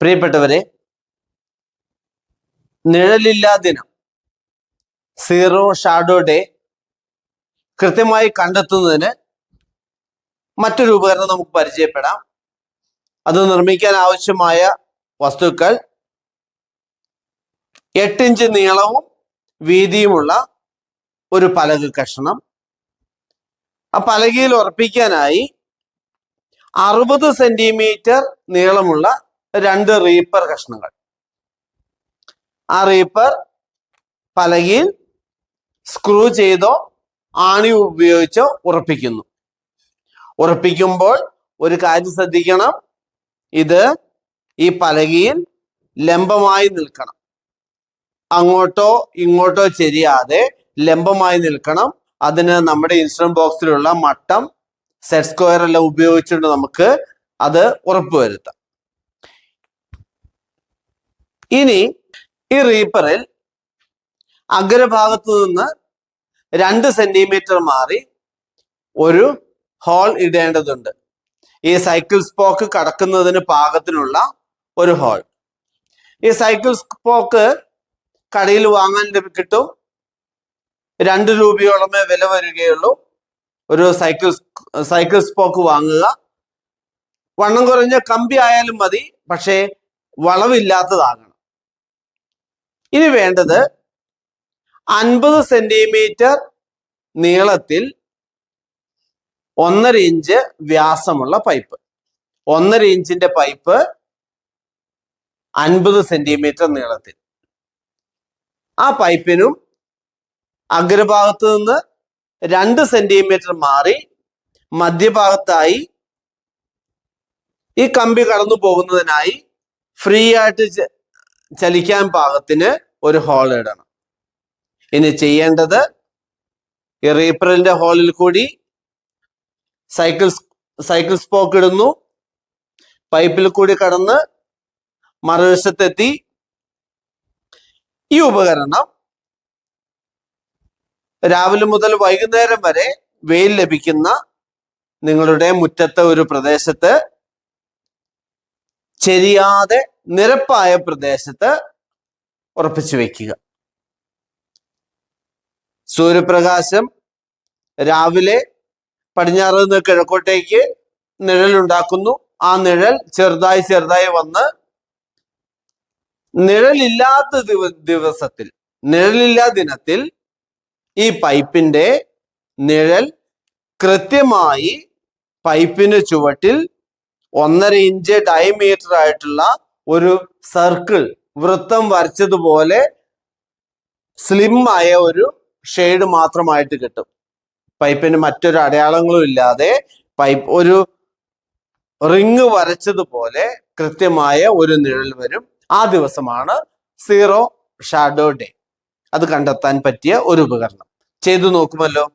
പ്രിയപ്പെട്ടവരെ നിഴലില്ലാ ദിനം zero shadow day കൃത്യമായി കണ്ടെത്തുന്നതിന് മറ്റൊരു ഉപകരണം നമുക്ക് പരിചയപ്പെടാം. അത് നിർമ്മിക്കാൻ ആവശ്യമായ വസ്തുക്കൾ എട്ടിഞ്ച് നീളവും വീതിയുമുള്ള ഒരു പലക കഷണം ആ പലകയിൽ ഉറപ്പിക്കാനായി അറുപത് സെന്റിമീറ്റർ നീളമുള്ള രണ്ട് റീപ്പർ കഷ്ണങ്ങൾ. ആ റീപ്പർ പലകയിൽ സ്ക്രൂ ചെയ്തോ ആണി ഉപയോഗിച്ചോ ഉറപ്പിക്കുന്നു. ഉറപ്പിക്കുമ്പോൾ ഒരു കാര്യം ശ്രദ്ധിക്കണം. ഇത് ഈ പലകയിൽ ലംബമായി നിൽക്കണം. അങ്ങോട്ടോ ഇങ്ങോട്ടോ ചെരിയാതെ ലംബമായി നിൽക്കണം. അതിന് നമ്മുടെ ഇൻസ്ട്രുമെന്റ് ബോക്സിലുള്ള മട്ടം സെറ്റ് സ്ക്വയർ എല്ലാം ഉപയോഗിച്ചുകൊണ്ട് നമുക്ക് അത് ഉറപ്പുവരുത്താം. ഇനി ഈ റീപ്പറിൽ അഗ്രഭാഗത്തു നിന്ന് രണ്ട് സെന്റിമീറ്റർ മാറി ഒരു ഹോൾ ഇടേണ്ടതുണ്ട്. ഈ സൈക്കിൾ സ്പോക്ക് കടക്കുന്നതിന് പാകത്തിനുള്ള ഒരു ഹോൾ ഈ സൈക്കിൾ സ്പോക്ക് കടയിൽ വാങ്ങാൻ കിട്ടും. രണ്ട് രൂപയോളമേ വില വരികയുള്ളൂ. ഒരു സൈക്കിൾ സൈക്കിൾ സ്പോക്ക് വാങ്ങുക. വണ്ണം കുറഞ്ഞ കമ്പി ആയാലും മതി പക്ഷേ വളവില്ലാത്തതാകണം. ഇനി വേണ്ടത് അൻപത് സെന്റിമീറ്റർ നീളത്തിൽ ഒന്നര ഇഞ്ച് വ്യാസമുള്ള പൈപ്പ് ഒന്നര ഇഞ്ചിന്റെ പൈപ്പ് അൻപത് സെന്റിമീറ്റർ നീളത്തിൽ. ആ പൈപ്പിനും അഗ്രഭാഗത്ത് നിന്ന് രണ്ട് സെന്റിമീറ്റർ മാറി മധ്യഭാഗത്തായി ഈ കമ്പി കടന്നു പോകുന്നതിനായി ഫ്രീ ആയിട്ട് ചലിക്കാൻ പാകത്തിന് ഒരു ഹോൾ ഇടണം. ഇനി ചെയ്യേണ്ടത് ഈ റീപ്പറിന്റെ ഹോളിൽ കൂടി സൈക്കിൾ സൈക്കിൾ സ്പോക്ക് ഇടുന്നു. പൈപ്പിൽ കൂടി കടന്ന് മറുവശത്തെത്തി ഈ ഉപകരണം രാവിലെ മുതൽ വൈകുന്നേരം വരെ വെയിൽ ലഭിക്കുന്ന നിങ്ങളുടെ മുറ്റത്തെ ഒരു പ്രദേശത്ത് ചെരിയാതെ നിരപ്പായ പ്രദേശത്ത് ഉറപ്പിച്ചു വയ്ക്കുക സൂര്യപ്രകാശം രാവിലെ പടിഞ്ഞാറ് നിന്ന് കിഴക്കോട്ടേക്ക് നിഴലുണ്ടാക്കുന്നു. ആ നിഴൽ ചെറുതായി ചെറുതായി വന്ന് നിഴലില്ലാത്ത ദിവസത്തിൽ നിഴലില്ലാ ദിനത്തിൽ ഈ പൈപ്പിന്റെ നിഴൽ കൃത്യമായി പൈപ്പിന്റെ ചുവട്ടിൽ ഒന്നര ഇഞ്ച് ഡയമീറ്റർ ആയിട്ടുള്ള ഒരു സർക്കിൾ വൃത്തം വരച്ചതുപോലെ സ്ലിം ആയ ഒരു ഷെയ്ഡ് മാത്രമായിട്ട് കിട്ടും. പൈപ്പിന് മറ്റൊരു അടയാളങ്ങളും ഇല്ലാതെ പൈപ്പ് ഒരു റിങ് വരച്ചതുപോലെ കൃത്യമായ ഒരു നിഴൽ വരും. ആ ദിവസമാണ് സീറോ ഷാഡോ ഡേ അത് കണ്ടെത്താൻ പറ്റിയ ഒരു ഉപകരണം. ചെയ്തു നോക്കുമല്ലോ.